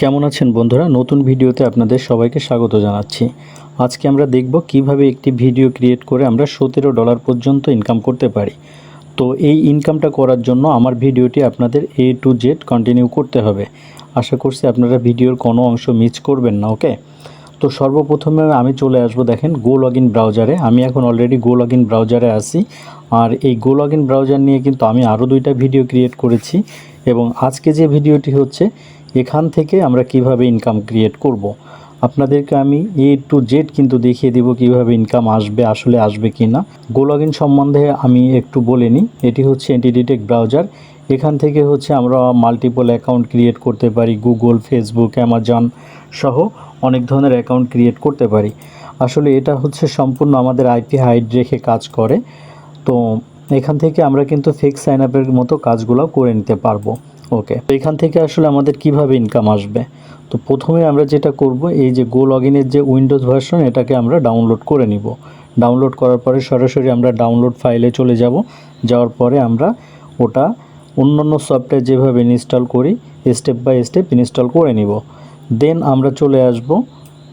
কেমন আছেন বন্ধুরা? নতুন ভিডিওতে আপনাদের সবাইকে স্বাগত জানাচ্ছি। আজকে আমরা দেখব কীভাবে একটি ভিডিও ক্রিয়েট করে আমরা সতেরো ডলার পর্যন্ত ইনকাম করতে পারি। তো এই ইনকামটা করার জন্য আমার ভিডিওটি আপনাদের এ টু জেড কন্টিনিউ করতে হবে। আশা করছি আপনারা ভিডিওর কোনো অংশ মিস করবেন না ওকে তো সর্বপ্রথমে আমি চলে আসব, দেখেন গো লগ ইন ব্রাউজারে আমি এখন অলরেডি গো লগ ইন ব্রাউজারে আছি। আর এই গো লগ ইন ব্রাউজার নিয়ে কিন্তু আমি আরও দুইটা ভিডিও ক্রিয়েট করেছি। এবং আজকে যে ভিডিওটি হচ্ছে এখান থেকে আমরা কীভাবে ইনকাম ক্রিয়েট করব। আপনাদেরকে আমি এ টু জেড কিন্তু দেখিয়ে দিব কীভাবে ইনকাম আসবে, আসলে আসবে কি না গো লগ ইন সম্বন্ধে আমি একটু বলে নিই। এটি হচ্ছে এন্টিডিটেক ব্রাউজার এখান থেকে হচ্ছে আমরা মাল্টিপল অ্যাকাউন্ট ক্রিয়েট করতে পারি গুগল ফেসবুক অ্যামাজন সহ অনেক ধরনের অ্যাকাউন্ট ক্রিয়েট করতে পারি। আসলে এটা হচ্ছে সম্পূর্ণ আমাদের আইপি হাইড রেখে কাজ করে। তো এখান থেকে আমরা কিন্তু ফেক সাইন আপের মতো কাজগুলো করে নিতে পারব। ওকে তো এখান থেকে আসলে আমাদের কীভাবে ইনকাম আসবে? তো প্রথমে আমরা যেটা করব, এই যে গো লগ ইনের যে উইন্ডোজ ভার্সন এটাকে আমরা ডাউনলোড করে নিব। ডাউনলোড করার পরে সরাসরি আমরা ডাউনলোড ফাইলে চলে যাব। যাওয়ার পরে আমরা ওটা অন্যান্য সফটওয়্যার যেভাবে ইনস্টল করি স্টেপ বাই স্টেপ ইনস্টল করে নিব। দেন আমরা চলে আসব,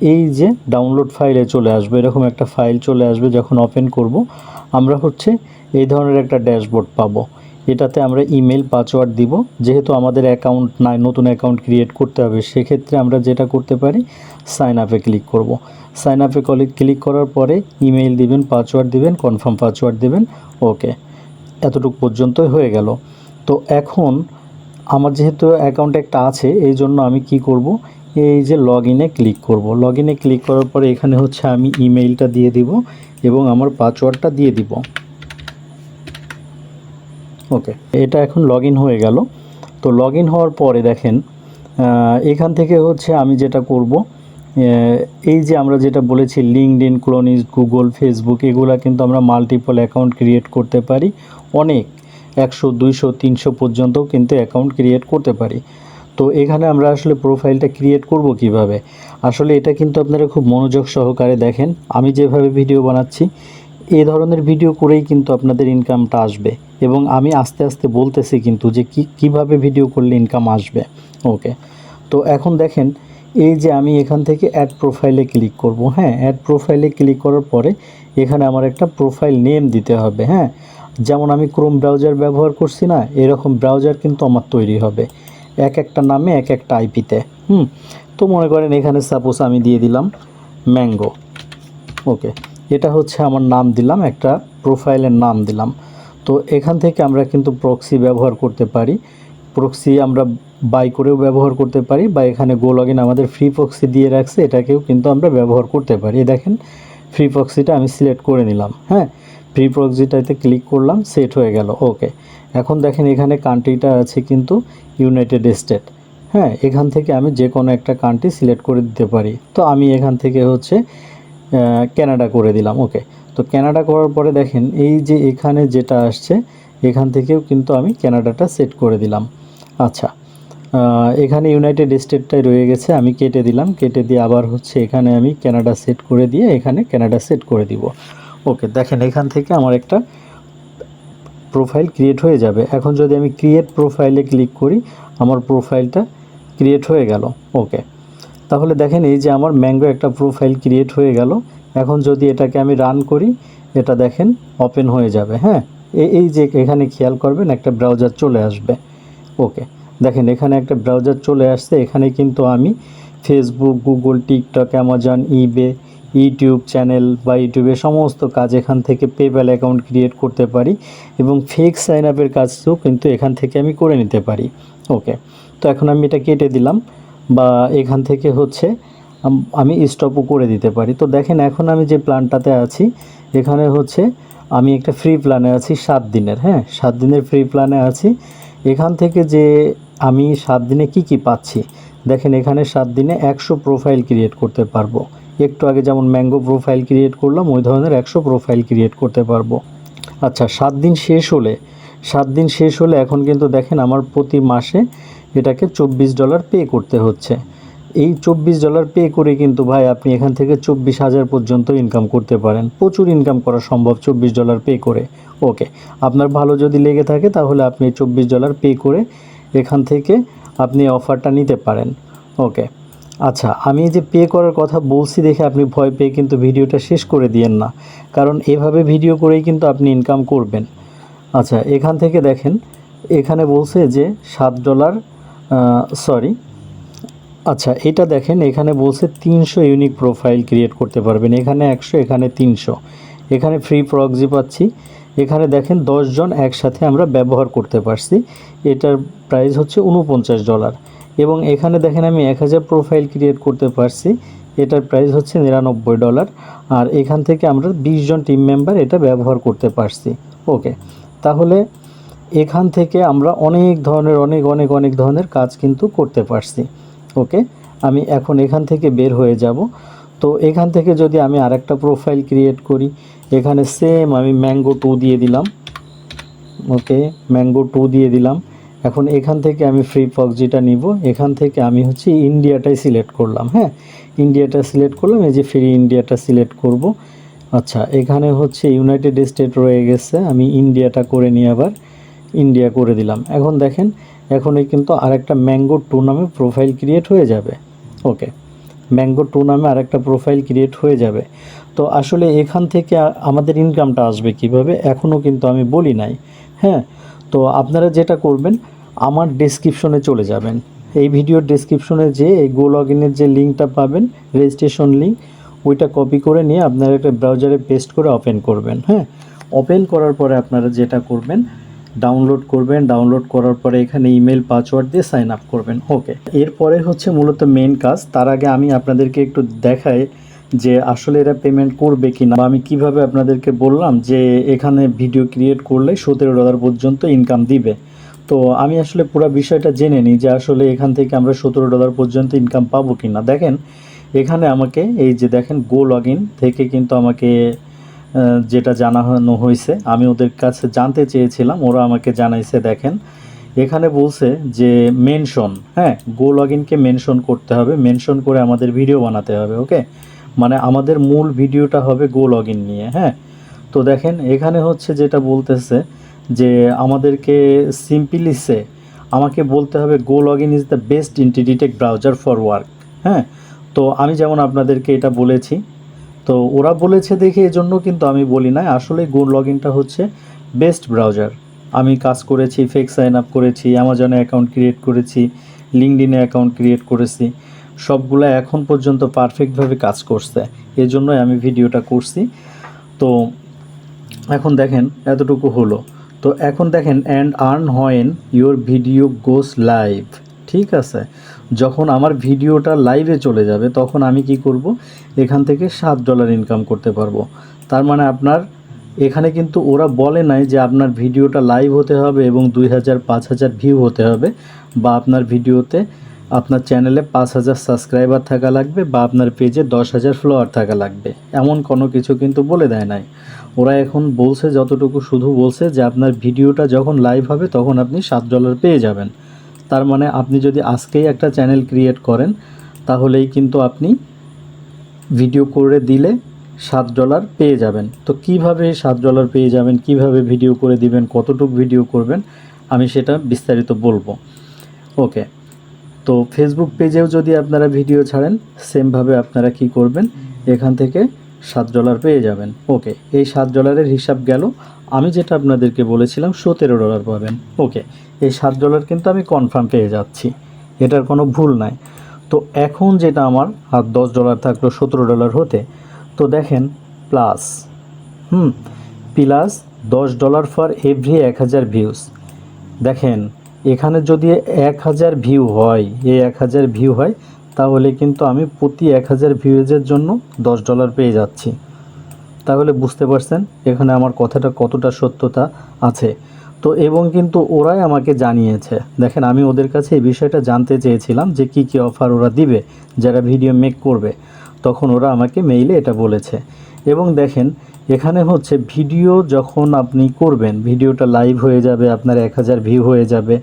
এই যে ডাউনলোড ফাইলে চলে আসবে। এরকম একটা ফাইল চলে আসবে যখন ওপেন করব, আমরা হচ্ছে এই ধরনের একটা ড্যাশবোর্ড পাবো। এটাতে আমরা ইমেল পাসওয়ার্ড দিব। যেহেতু আমাদের অ্যাকাউন্ট নাই, নতুন অ্যাকাউন্ট ক্রিয়েট করতে হবে, সেক্ষেত্রে আমরা যেটা করতে পারি সাইন আপে ক্লিক করব। সাইন আপে কলিক ক্লিক করার পরে ইমেইল দিবেন পাসওয়ার্ড দিবেন কনফার্ম পাসওয়ার্ড দিবেন ওকে এতটুকু পর্যন্তই হয়ে গেল। তো এখন আমার যেহেতু অ্যাকাউন্ট একটা আছে, এই জন্য আমি কি করব? এই যে লগ ইনে ক্লিক করব। লগ ইনে ক্লিক করার পরে এখানে হচ্ছে আমি ইমেইলটা দিয়ে দিব এবং আমার পাসওয়ার্ডটা দিয়ে দিব। ওকে, এটা এখন লগ হয়ে গেল। তো লগ হওয়ার পরে দেখেন এখান থেকে হচ্ছে আমি যেটা করব এই যে আমরা যেটা বলেছি লিঙ্কড ইন ক্লোনিস গুগল ফেসবুক এগুলা কিন্তু আমরা মাল্টিপল অ্যাকাউন্ট ক্রিয়েট করতে পারি। অনেক, একশো, দুইশো, তিনশো পর্যন্তও কিন্তু অ্যাকাউন্ট ক্রিয়েট করতে পারি। তো এখানে আমরা আসলে প্রোফাইলটা ক্রিয়েট করব কীভাবে? আসলে এটা কিন্তু আপনারা খুব মনোযোগ সহকারে দেখেন। আমি যেভাবে ভিডিও বানাচ্ছি এই ধরনের ভিডিও করেই কিন্তু আপনাদের ইনকামটা আসবে। এবং আমি আস্তে আস্তে বলতেছি কিন্তু যে কি, কীভাবে ভিডিও করলে ইনকাম আসবে? ওকে তো এখন দেখেন, এই যে আমি এখান থেকে অ্যাড প্রোফাইলে ক্লিক করব হ্যাঁ অ্যাড প্রোফাইলে ক্লিক করার পরে এখানে আমার একটা প্রোফাইল নেম দিতে হবে হ্যাঁ। যেমন আমি ক্রোম ব্রাউজার ব্যবহার করছি না, এরকম ব্রাউজার কিন্তু আমার তৈরি হবে, এক একটা নামে, এক একটা আইপিতে হুম। তো মনে করেন এখানে সাপোজ আমি দিয়ে দিলাম ম্যাঙ্গো ওকে এটা হচ্ছে আমার নাম দিলাম, একটা প্রোফাইলের নাম দিলাম। তো এখান থেকে আমরা কিন্তু প্রক্সি ব্যবহার করতে পারি। প্রক্সি আমরা বাই করেও ব্যবহার করতে পারি বা এখানে গো লগইন আমাদের ফ্রি প্রক্সি দিয়ে রাখছে, এটাকেও কিন্তু আমরা ব্যবহার করতে পারি। দেখেন ফ্রি প্রক্সিটা আমি সিলেক্ট করে নিলাম হ্যাঁ? ফ্রি প্রক্সিটাতে ক্লিক করলাম সেট হয়ে গেল ওকে এখন দেখেন এখানে কান্ট্রিটা আছে কিন্তু ইউনাইটেড স্টেট হ্যাঁ? এখান থেকে আমি যে কোনো একটা কান্ট্রি সিলেক্ট করে দিতে পারি। তো আমি এখান থেকে হচ্ছে ক্যানাডা করে দিলাম ওকে তো ক্যানাডা করার পরে দেখেন, এই যে এখানে যেটা আসছে, এখান থেকেও কিন্তু আমি ক্যানাডাটা সেট করে দিলাম। আচ্ছা এখানে ইউনাইটেড স্টেটটাই রয়ে গেছে, আমি কেটে দিলাম। কেটে দিয়ে আবার হচ্ছে এখানে আমি ক্যানাডা সেট করে দিয়ে এখানে ক্যানাডা সেট করে দিব। ওকে দেখেন, এখান থেকে আমার একটা প্রোফাইল ক্রিয়েট হয়ে যাবে। এখন যদি আমি ক্রিয়েট প্রোফাইলে ক্লিক করি, আমার প্রোফাইলটা ক্রিয়েট হয়ে গেল। ওকে তাহলে দেখেন, এই যে আমার ম্যাঙ্গো একটা প্রোফাইল ক্রিয়েট হয়ে গেল। এখন যদি এটাকে আমি রান করি, এটা দেখেন ওপেন হয়ে যাবে হ্যাঁ? এই যে এখানে খেয়াল করবেন, একটা ব্রাউজার চলে আসবে। ওকে দেখেন, এখানে একটা ব্রাউজার চলে আসছে, এখানে কিন্তু আমি Facebook Google TikTok Amazon eBay YouTube channel বা ইউটিউবে সমস্ত কাজ এখান থেকে পেপ্যাল অ্যাকাউন্ট ক্রিয়েট করতে পারি এবং ফেক সাইন আপের কাজও কিন্তু এখান থেকে আমি করে নিতে পারি। ওকে তো এখন আমি এটা কেটে দিলাম বা এখান থেকে হচ্ছে আম- স্টপও করে দিতে পারি। তো দেখেন, এখন আমি যে প্ল্যানটাতে আছি, এখানে হচ্ছে আমি একটা ফ্রি প্ল্যানে আছি সাত দিনের হ্যাঁ? সাত দিনের ফ্রি প্ল্যানে আছি। এখান থেকে যে আমি সাত দিনে কি কি পাচ্ছি? দেখেন, এখানে সাত দিনে একশো প্রোফাইল ক্রিয়েট করতে পারব। একটু আগে যেমন ম্যাঙ্গো প্রোফাইল ক্রিয়েট করলাম, ওই ধরনের একশো প্রোফাইল ক্রিয়েট করতে পারব। আচ্ছা সাত দিন শেষ হলে, সাত দিন শেষ হলে এখন কিন্তু দেখেন, আমার প্রতি মাসে এটাকে চব্বিশ ডলার পে করতে হচ্ছে। এই চব্বিশ ডলার পে করে কিন্তু ভাই আপনি এখান থেকে চব্বিশ হাজার পর্যন্ত ইনকাম করতে পারেন। প্রচুর ইনকাম করা সম্ভব চব্বিশ ডলার পে করে। ওকে আপনার ভালো যদি লেগে থাকে তাহলে আপনি চব্বিশ ডলার পে করে এখান থেকে আপনি অফারটা নিতে পারেন। ওকে আচ্ছা আমি যে পে করার কথা বলছি দেখে আপনি ভয় পেয়ে কিন্তু ভিডিওটা শেষ করে দিয়েন না। কারণ এভাবে ভিডিও করেই কিন্তু আপনি ইনকাম করবেন। আচ্ছা এখান থেকে দেখেন, এখানে বলছে যে সাত ডলার সরি আচ্ছা এটা দেখেন, এখানে বলছে তিনশো ইউনিক প্রোফাইল ক্রিয়েট করতে পারবেন। এখানে একশো, এখানে তিনশো। এখানে ফ্রি প্রক্সি পাচ্ছি। এখানে দেখেন জন একসাথে আমরা ব্যবহার করতে পারছি। এটার প্রাইস হচ্ছে উনপঞ্চাশ ডলার এবং এখানে দেখেন, আমি এক হাজার প্রোফাইল ক্রিয়েট করতে পারছি। এটার প্রাইস হচ্ছে নিরানব্বই ডলার আর এখান থেকে আমরা জন টিম মেম্বার এটা ব্যবহার করতে পারছি। ওকে, তাহলে এখান থেকে আমরা অনেক ধরনের, অনেক অনেক অনেক ধরনের কাজ কিন্তু করতে পারছি। ওকে, আমি এখন এখান থেকে বের হয়ে যাব। তো এখান থেকে যদি আমি আরেকটা প্রোফাইল ক্রিয়েট করি, এখানে সেম আমি ম্যাঙ্গো টু দিয়ে দিলাম। ওকে ম্যাঙ্গো টু দিয়ে দিলাম। এখন এখান থেকে আমি ফ্রি ফক্সিটা নিব, এখান থেকে আমি হচ্ছে ইন্ডিয়াটাই সিলেক্ট করলাম হ্যাঁ? ইন্ডিয়াটা সিলেক্ট করলাম, এই যে ফ্রি ইন্ডিয়াটা সিলেক্ট করব। আচ্ছা এখানে হচ্ছে ইউনাইটেড স্টেট রয়ে গেছে, আমি ইন্ডিয়াটা করে নিয়ে আবার ইন্ডিয়া করে দিলাম। এখন দেখেন এখনই কিন্তু আরেকটা ম্যাঙ্গো টু নামে প্রোফাইল ক্রিয়েট হয়ে যাবে। ওকে, ম্যাঙ্গো টু নামে আরেকটা প্রোফাইল ক্রিয়েট হয়ে যাবে। তো আসলে এখান থেকে আমাদের ইনকামটা আসবে কীভাবে, এখনও কিন্তু আমি বলি নাই। হ্যাঁ তো আপনারা যেটা করবেন, আমার ডেসক্রিপশনে চলে যাবেন। এই ভিডিওর ডেসক্রিপশনে যে এই গো লগ ইনের যে লিঙ্কটা পাবেন রেজিস্ট্রেশন লিঙ্ক ওইটা কপি করে নিয়ে আপনারা একটা ব্রাউজারে পেস্ট করে ওপেন করবেন। হ্যাঁ ওপেন করার পরে আপনারা যেটা করবেন ডাউনলোড করবেন, ডাউনলোড করার পরে এখানে ইমেল, পাসওয়ার্ড দিয়ে সাইন আপ করবেন। ওকে, এরপরে হচ্ছে মূলত মেন কাজ। তার আগে আমি আপনাদেরকে একটু দেখাই যে আসলে এরা পেমেন্ট করবে কি না বা আমি কীভাবে আপনাদেরকে বললাম যে এখানে ভিডিও ক্রিয়েট করলে সতেরো ডলার পর্যন্ত ইনকাম দিবে। তো আমি আসলে পুরো বিষয়টা জেনে নিই যে আসলে এখান থেকে আমরা সতেরো ডলার পর্যন্ত ইনকাম পাবো কি না দেখেন, এখানে আমাকে এই যে দেখেন গো লগ থেকে কিন্তু আমাকে যেটা জানানো হয়েছে। আমি ওদের কাছে জানতে চেয়েছিলাম, ওরা আমাকে জানাইছে, দেখেন। এখানে বলছে যে মেনশন হ্যাঁ গো লগ ইনকে মেনশন করতে হবে। মেনশন করে আমাদের ভিডিও বানাতে হবে ওকে মানে আমাদের মূল ভিডিওটা হবে গো লগ ইন নিয়ে হ্যাঁ? তো দেখেন, এখানে হচ্ছে যেটা বলতেছে যে, আমাদেরকে সিম্পলিসে আমাকে বলতে হবে GoLogin is the best antidetect browser for work হ্যাঁ? তো আমি যেমন আপনাদেরকে এটা বলেছি তো ওরা বলেছে দেখে এজন্য কিন্তু আমি বলি না আসলে গো লগ ইনটা হচ্ছে বেস্ট ব্রাউজার আমি কাজ করেছি ফেক সাইন আপ করেছি অ্যামাজনে অ্যাকাউন্ট ক্রিয়েট করেছি লিঙ্কডিনে অ্যাকাউন্ট ক্রিয়েট করেছি। সবগুলো এখন পর্যন্ত পারফেক্টভাবে কাজ করছে। এজন্যই আমি ভিডিওটা করছি। তো এখন দেখেন এতটুকু হলো। তো এখন দেখেন and earn when your video goes live ঠিক আছে? যখন আমার ভিডিওটা লাইভে চলে যাবে, তখন আমি কি করব? এখান থেকে সাত ডলার ইনকাম করতে পারব। তার মানে আপনার, এখানে কিন্তু ওরা বলে নাই যে আপনার ভিডিওটা লাইভ হতে হবে এবং দুই হাজার, পাঁচ হাজার ভিউ হতে হবে বা আপনার ভিডিওতে আপনার চ্যানেলে পাঁচ হাজার সাবস্ক্রাইবার থাকা লাগবে বা আপনার পেজে দশ হাজার ফলোয়ার থাকা লাগবে। এমন কোনো কিছু কিন্তু বলে দেয় নাই। ওরা এখন বলছে, যতটুকু শুধু বলছে যে আপনার ভিডিওটা যখন লাইভ হবে, তখন আপনি সাত ডলার পেয়ে যাবেন। তার মানে আপনি যদি আজকেই একটা চ্যানেল ক্রিয়েট করেন, তাহলেই কিন্তু আপনি ভিডিও করে দিলে সাত ডলার পেয়ে যাবেন। তো কীভাবে সাত ডলার পেয়ে যাবেন, কীভাবে ভিডিও করে দিবেন, কতটুকু ভিডিও করবেন, আমি সেটা বিস্তারিত বলব। ওকে, তো ফেসবুক পেজেও যদি আপনারা ভিডিও ছাড়েন সেমভাবে আপনারা কি করবেন, এখান থেকে সাত ডলার পেয়ে যাবেন। ওকে, এই সাত ডলারের হিসাব গেল। আমি যেটা আপনাদেরকে বলেছিলাম, সতেরো ডলার পাবেন। ওকে এই সাত ডলার কিন্তু আমি কনফার্ম পেয়ে যাচ্ছি। এটার কোনো ভুল নাই। তো এখন যেটা আমার, আর দশ ডলার থাকল সতেরো ডলার হতে, তো দেখেন প্লাস হুম প্লাস দশ ডলার ফর এভরি এক হাজার ভিউজ দেখেন, এখানে যদি এক হাজার ভিউ হয়, এই এক হাজার ভিউ হয়, তাহলে কিন্তু আমি প্রতি এক হাজার ভিউজের জন্য দশ ডলার পেয়ে যাচ্ছি। তাহলে বুঝতে পারছেন, এখানে আমার কথাটা কতটা সত্যতা আছে। তো এবং কিন্তু ওরাই আমাকে জানিয়েছে। দেখেন, আমি ওদের কাছে এই বিষয়টা জানতে চেয়েছিলাম যে কি কি অফার ওরা দিবে, যারা ভিডিও মেক করবে। তখন ওরা আমাকে মেইলে এটা বলেছে। এবং দেখেন, এখানে হচ্ছে ভিডিও যখন আপনি করবেন ভিডিওটা লাইভ হয়ে যাবে, আপনার এক হাজার ভিউ হয়ে যাবে।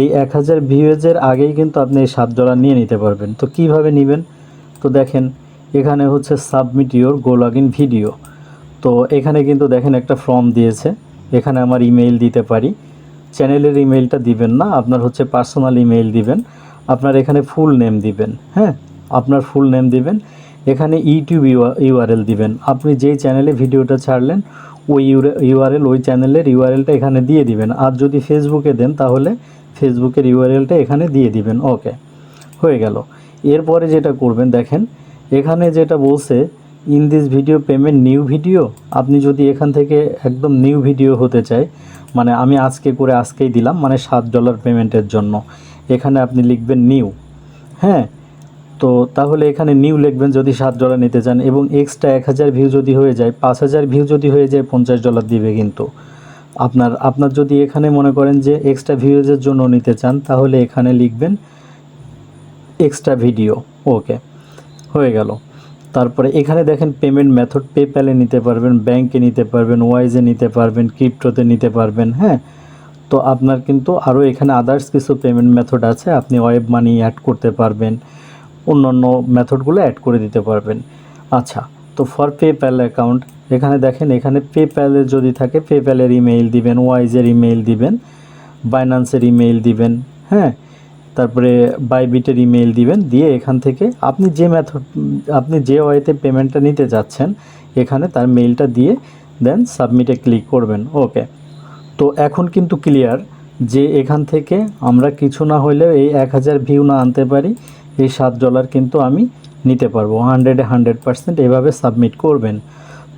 এই এক হাজার ভিউজের আগেই কিন্তু আপনি এই সাত ডলার নিয়ে নিতে পারবেন। তো কীভাবে নেবেন? তো দেখেন, এখানে হচ্ছে submit your GoLogin video তো এখানে কিন্তু দেখেন একটা ফর্ম দিয়েছে। এখানে আমার ইমেইল দিতে পারি। চ্যানেলের ইমেইলটা দিবেন না, আপনার হচ্ছে পার্সোনাল ইমেইল দিবেন। আপনার এখানে ফুল নেম দিবেন হ্যাঁ? আপনার ফুল নেম দিবেন। এখানে ইউটিউব ইউআরএল দিবেন। আপনি যেই চ্যানেলে ভিডিওটা ছাড়লেন, ওই ইউআরএল ওই চ্যানেলের ইউআরএলটা এখানে দিয়ে দিবেন। আর যদি ফেসবুকে দেন, তাহলে ফেসবুকের ইউআরএলটা এখানে দিয়ে দিবেন। ওকে হয়ে গেল। এরপরে যেটা করবেন, দেখেন, এখানে যেটা বলছে in this video payment new video আপনি যদি এখান থেকে একদম নিউ ভিডিও হতে চাই মানে আমি আজকে করে আজকেই দিলাম মানে সাত ডলার পেমেন্টের জন্য। এখানে আপনি লিখবেন নিউ হ্যাঁ? তো তাহলে এখানে নিউ লিখবেন যদি সাত ডলার নিতে চান, এবং এক্সট্রা এক হাজার ভিউ যদি হয়ে যায়, পাঁচ হাজার ভিউ যদি হয়ে যায়, পঞ্চাশ ডলার দিবে কিন্তু। আপনার আপনার যদি এখানে মনে করেন যে এক্সট্রা ভিউজের জন্য নিতে চান, তাহলে এখানে লিখবেন এক্সট্রা ভিডিও ওকে হয়ে গেল। তারপরে এখানে দেখেন পেমেন্ট মেথড পেপ্যালে নিতে পারবেন ব্যাংকে নিতে পারবেন ওয়াইজে নিতে পারবেন ক্রিপ্টোতে নিতে পারবেন হ্যাঁ? তো আপনার কিন্তু আরও এখানে আদার্স কিছু পেমেন্ট মেথড আছে, আপনি ওয়েব মানি অ্যাড করতে পারবেন, অন্যান্য মেথডগুলো অ্যাড করে দিতে পারবেন। আচ্ছা তো ফর পেপ্যাল অ্যাকাউন্ট এখানে দেখেন, এখানে পেপ্যালের যদি থাকে পেপ্যালের ইমেইল দিবেন ওয়াইজের ইমেইল দিবেন বাইন্যান্সের ইমেইল দিবেন হ্যাঁ? তারপরে বাইবিটের ইমেইল দিবেন, দিয়ে এখান থেকে আপনি যে মেথড আপনি যে ওয়েতে পেমেন্টটা নিতে যাচ্ছেন, এখানে তার মেইলটা দিয়ে দেন সাবমিটে ক্লিক করবেন ওকে তো এখন কিন্তু ক্লিয়ার যে এখান থেকে আমরা কিছু না হলেও এই এক হাজার ভিউ না আনতে পারি, এই সাত ডলার কিন্তু আমি নিতে পারব হান্ড্রেডে হান্ড্রেড পার্সেন্ট এভাবে সাবমিট করবেন।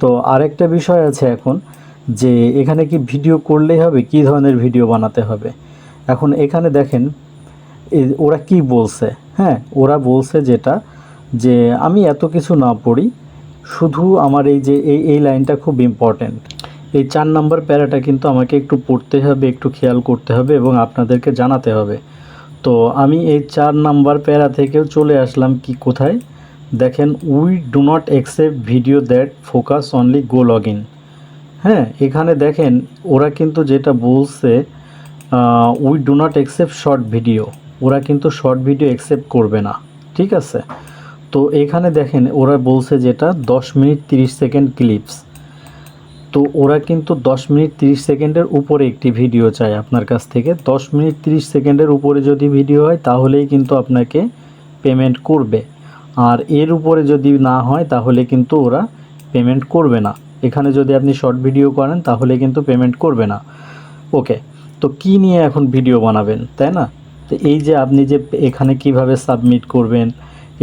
তো আরেকটা বিষয় আছে এখন যে এখানে কি ভিডিও করলেই হবে, কী ধরনের ভিডিও বানাতে হবে? এখন এখানে দেখেন ওরা কি বলছে? হ্যাঁ ওরা বলছে যেটা, যে আমি এত কিছু না পড়ি, শুধু আমার এই যে, এই এই লাইনটা খুব ইম্পর্ট্যান্ট এই চার নাম্বার প্যারাটা কিন্তু আমাকে একটু পড়তে হবে, একটু খেয়াল করতে হবে এবং আপনাদেরকে জানাতে হবে। তো আমি এই চার নাম্বার প্যারা থেকেও চলে আসলাম কি কোথায়? দেখেন we do not accept video that focus only GoLogin হ্যাঁ এখানে দেখেন, ওরা কিন্তু যেটা বলছে we do not accept short video ওরা কিন্তু শর্ট ভিডিও অ্যাকসেপ্ট করবে না, ঠিক আছে? তো এখানে দেখেন, ওরা বলছে যেটা দশ মিনিট তিরিশ সেকেন্ড ক্লিপস তো ওরা কিন্তু দশ মিনিট তিরিশ সেকেন্ডের উপরে একটি ভিডিও চায় আপনার কাছ থেকে। দশ মিনিট তিরিশ সেকেন্ডের উপরে যদি ভিডিও হয়, তাহলেই কিন্তু আপনাকে পেমেন্ট করবে। আর এর উপরে যদি না হয়, তাহলে কিন্তু ওরা পেমেন্ট করবে না। এখানে যদি আপনি শর্ট ভিডিও করেন, তাহলে কিন্তু পেমেন্ট করবে না। ওকে তো কি নিয়ে এখন ভিডিও বানাবেন, তাই না? তো এই যে আপনি যে এখানে কীভাবে সাবমিট করবেন,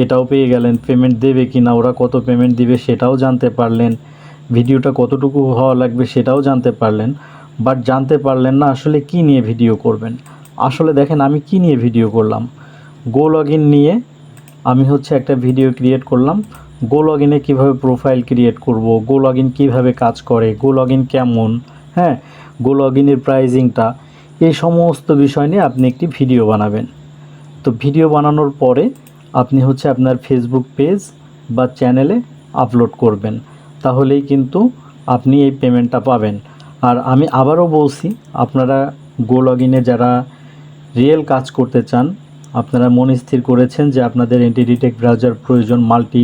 এটাও পেয়ে গেলেন পেমেন্ট দেবে কি না ওরা কত পেমেন্ট দিবে সেটাও জানতে পারলেন, ভিডিওটা কতটুকু হওয়া লাগবে সেটাও জানতে পারলেন বাট জানতে পারলেন না আসলে কি নিয়ে ভিডিও করবেন। আসলে দেখেন আমি কি নিয়ে ভিডিও করলাম। গো লগ নিয়ে আমি হচ্ছে একটা ভিডিও ক্রিয়েট করলাম। গো লগ ইনে কীভাবে প্রোফাইল ক্রিয়েট করব গো লগ ইন কীভাবে কাজ করে গো লগ ইন কেমন হ্যাঁ? গো লগ ইনের প্রাইজিংটা এই সমস্ত বিষয় নিয়ে আপনি একটি ভিডিও বানাবেন। তো ভিডিও বানানোর পরে আপনি হচ্ছে আপনার ফেসবুক পেজ বা চ্যানেলে আপলোড করবেন। তাহলেই কিন্তু আপনি এই পেমেন্টটা পাবেন। আর আমি আবারও বলছি, আপনারা গো লগ ইনে যারা রিয়েল কাজ করতে চান, আপনারা মন স্থির করেছেন যে আপনাদের এন্টিডিটেক ব্রাউজার প্রয়োজন মাল্টি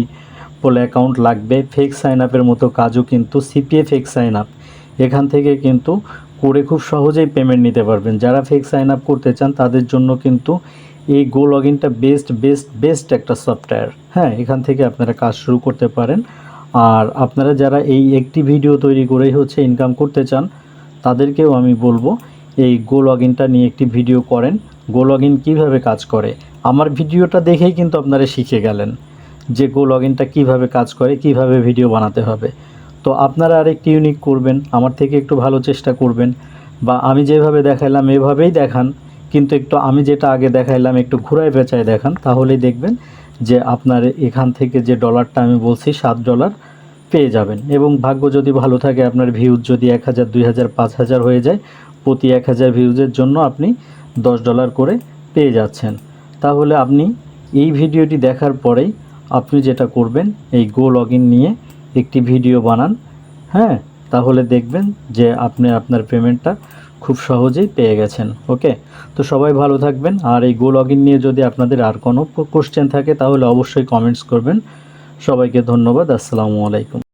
পোল অ্যাকাউন্ট লাগবে ফেক সাইন আপের মতো কাজও কিন্তু সিপিএ ফেক সাইন আপ এখান থেকে কিন্তু করে খুব সহজেই পেমেন্ট নিতে পারবেন। যারা ফেক সাইন আপ করতে চান, তাদের জন্য কিন্তু এই গো লগ ইনটা বেস্ট বেস্ট বেস্ট একটা সফটওয়্যার হ্যাঁ এখান থেকে আপনারা কাজ শুরু করতে পারেন। আর আপনারা যারা এই একটি ভিডিও তৈরি করেই হচ্ছে ইনকাম করতে চান, তাদেরকেও আমি বলব এই গো লগ ইনটা নিয়ে একটি ভিডিও করেন। গো লগ ইন কীভাবে কাজ করে? আমার ভিডিওটা দেখেই কিন্তু আপনারা শিখে গেলেন যে গো লগ ইনটা কীভাবে কাজ করে, কীভাবে ভিডিও বানাতে হবে। তো আপনারা আরেকটি ইউনিক করবেন, আমার থেকে একটু ভালো চেষ্টা করবেন বা আমি যেভাবে দেখাইলাম এভাবেই দেখান, কিন্তু একটু আমি যেটা আগে দেখাইলাম একটু ঘুরায় পেঁচায় দেখান, তাহলেই দেখবেন যে আপনার এখান থেকে যে ডলারটা আমি বলছি, সাত ডলার পেয়ে যাবেন এবং ভাগ্য যদি ভালো থাকে, আপনার ভিউজ যদি এক হাজার, দুই হাজার, পাঁচ হাজার হয়ে যায়, প্রতি এক হাজার ভিউজের জন্য আপনি দশ ডলার করে পেয়ে যাচ্ছেন। তাহলে আপনি এই ভিডিওটি দেখার পরেই আপনি যেটা করবেন, এই গো লগ নিয়ে একটি ভিডিও বানান হ্যাঁ? তাহলে দেখবেন যে আপনি আপনার পেমেন্টটা খুব সহজেই পেয়ে গেছেন, ওকে? তো সবাই ভালো থাকবেন, আর এই গো লগ নিয়ে যদি আপনাদের আর কোনো কোশ্চেন থাকে, তাহলে অবশ্যই কমেন্টস করবেন। সবাইকে ধন্যবাদ, আসসালামু আলাইকুম।